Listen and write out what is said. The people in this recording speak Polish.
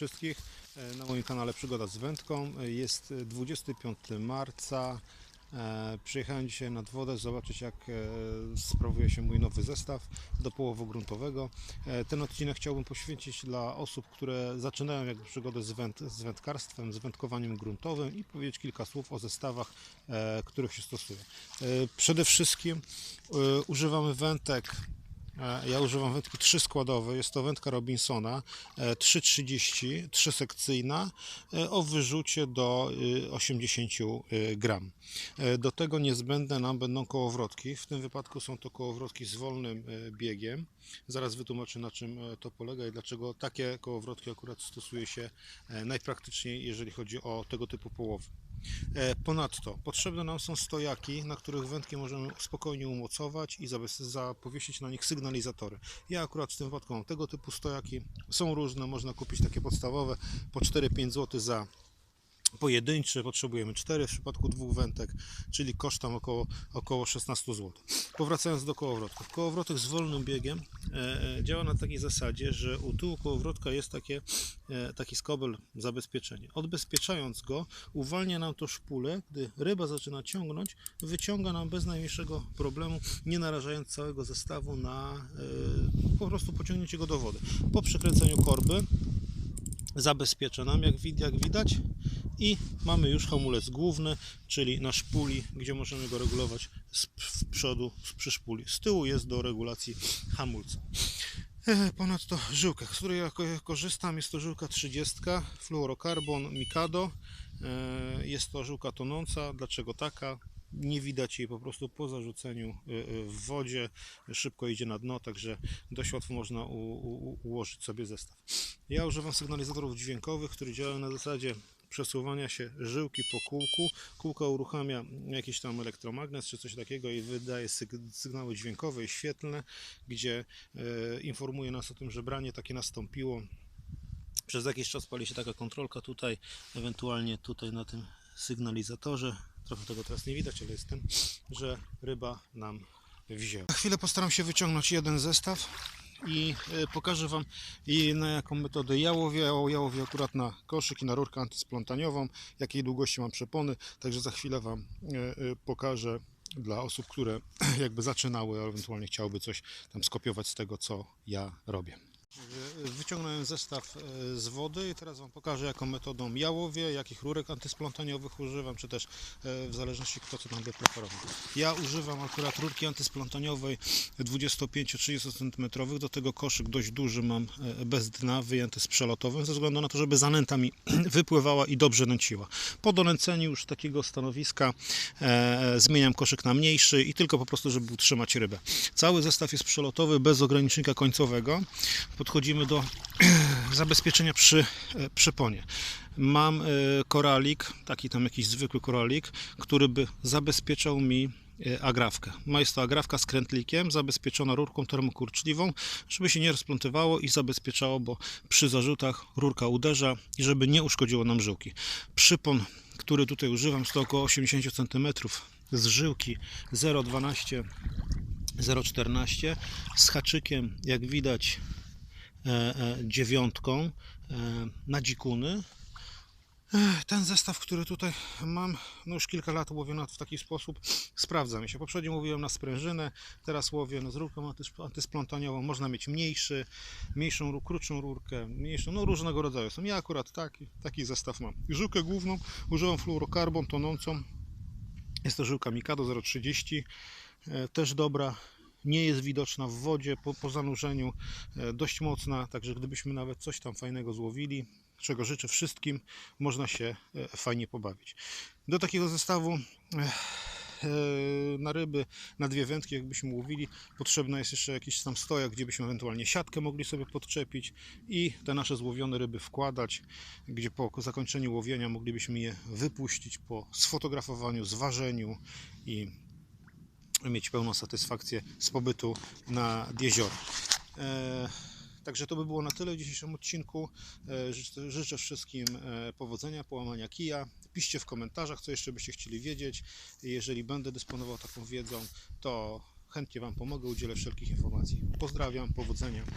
Wszystkich e, na moim kanale Przygoda z Wędką. E, Jest 25 marca. E, Przyjechałem dzisiaj nad wodę zobaczyć jak sprawuje się mój nowy zestaw do połowu gruntowego. Ten odcinek chciałbym poświęcić dla osób, które zaczynają jakby przygodę z, węd, z wędkarstwem, z wędkowaniem gruntowym i powiedzieć kilka słów o zestawach, których się stosuje. Przede wszystkim używamy wędek Ja używam wędki trzyskładowej. Jest to wędka Robinsona e, 3,30, trzysekcyjna e, o wyrzucie do y, 80 y, gram. E, Do tego niezbędne nam będą kołowrotki. W tym wypadku są to kołowrotki z wolnym e, biegiem. Zaraz wytłumaczę na czym e, to polega i dlaczego takie kołowrotki akurat stosuje się e, najpraktyczniej, jeżeli chodzi o tego typu połowy. E, Ponadto potrzebne nam są stojaki, na których wędki możemy spokojnie umocować i zapowiesić na nich sygnalizatory. Ja akurat w tym wypadku mam tego typu stojaki. Są różne, można kupić takie podstawowe po 4-5 zł za pojedynczy. Potrzebujemy 4 w przypadku dwóch wędek, czyli koszt tam około, około 16 zł. Powracając do kołowrotków. Kołowrotek z wolnym biegiem działa na takiej zasadzie, że u tyłu kołowrotka jest takie, e, taki skobel zabezpieczenie. Odbezpieczając go, uwalnia nam to szpulę, gdy ryba zaczyna ciągnąć, wyciąga nam bez najmniejszego problemu, nie narażając całego zestawu na e, po prostu pociągnięcie go do wody. Po przekręceniu korby zabezpiecza nam, jak, jak widać, i mamy już hamulec główny, czyli na szpuli, gdzie możemy go regulować z przodu, z przy szpuli. Z tyłu jest do regulacji hamulca. E, Ponadto żyłka, z której korzystam, jest to żyłka 30, fluorokarbon Mikado. E, Jest to żyłka tonąca. Dlaczego taka? Nie widać jej po prostu po zarzuceniu e, e, w wodzie. Szybko idzie na dno, także dość łatwo można u, u, ułożyć sobie zestaw. Ja używam sygnalizatorów dźwiękowych, które działają na zasadzie przesuwania się żyłki po kółku. Kółko uruchamia jakiś tam elektromagnes czy coś takiego i wydaje syg- sygnały dźwiękowe i świetlne, gdzie e, informuje nas o tym, że branie takie nastąpiło. Przez jakiś czas pali się taka kontrolka tutaj, ewentualnie tutaj na tym sygnalizatorze. Trochę tego teraz nie widać, ale jest ten, że ryba nam wzięła. Na chwilę postaram się wyciągnąć jeden zestaw i e, pokażę Wam i na jaką metodę ja łowię. Ja łowię akurat na koszyk i na rurkę antysplątaniową, jakiej długości mam przepony, także za chwilę Wam e, e, pokażę dla osób, które jakby zaczynały, a ewentualnie chciałyby coś tam skopiować z tego, co ja robię. Wyciągnąłem zestaw e, z wody i teraz Wam pokażę jaką metodą ja łowię, jakich rurek antysplątaniowych używam, czy też e, w zależności kto co tam by preferował. Ja używam akurat rurki antysplątaniowej 25-30 cm, do tego koszyk dość duży mam e, bez dna, wyjęty z przelotowym, ze względu na to, żeby zanęta mi wypływała i dobrze nęciła. Po donęceniu już takiego stanowiska e, zmieniam koszyk na mniejszy i tylko po prostu, żeby utrzymać rybę. Cały zestaw jest przelotowy, bez ogranicznika końcowego podchodzimy do zabezpieczenia przy e, przyponie. Mam e, koralik, taki tam jakiś zwykły koralik, który by zabezpieczał mi e, agrawkę. Ma jest to agrawka z krętlikiem, zabezpieczona rurką termokurczliwą, żeby się nie rozplątywało i zabezpieczało, bo przy zarzutach rurka uderza i żeby nie uszkodziło nam żyłki. Przypon, który tutaj używam, to około 80 cm z żyłki 0,12 0,14 z haczykiem, jak widać, dziewiątką e, na dzikuny. Ten zestaw, który tutaj mam, no już kilka lat łowię na- w taki sposób, sprawdza mi się. Poprzednio łowiłem na sprężynę, teraz łowię no, z rurką antys- antysplątaniową. Można mieć mniejszy, mniejszą, krótszą rurkę, mniejszą, no różnego rodzaju są. Ja akurat taki, taki zestaw mam. Żyłkę główną używam fluorokarbon tonącą. Jest to żyłka Mikado 0,30, e, też dobra. Nie jest widoczna w wodzie po, po zanurzeniu, e, dość mocna, także gdybyśmy nawet coś tam fajnego złowili, czego życzę wszystkim, można się e, fajnie pobawić. Do takiego zestawu e, na ryby, na dwie wędki, jakbyśmy łowili, potrzebna jest jeszcze jakiś tam stojak, gdzie byśmy ewentualnie siatkę mogli sobie podczepić i te nasze złowione ryby wkładać, gdzie po zakończeniu łowienia moglibyśmy je wypuścić po sfotografowaniu, zważeniu i mieć pełną satysfakcję z pobytu nad jeziorem. Także to by było na tyle w dzisiejszym odcinku. E, Życzę, życzę wszystkim e, powodzenia, połamania kija. Piszcie w komentarzach, co jeszcze byście chcieli wiedzieć. Jeżeli będę dysponował taką wiedzą, to chętnie Wam pomogę, udzielę wszelkich informacji. Pozdrawiam, powodzenia.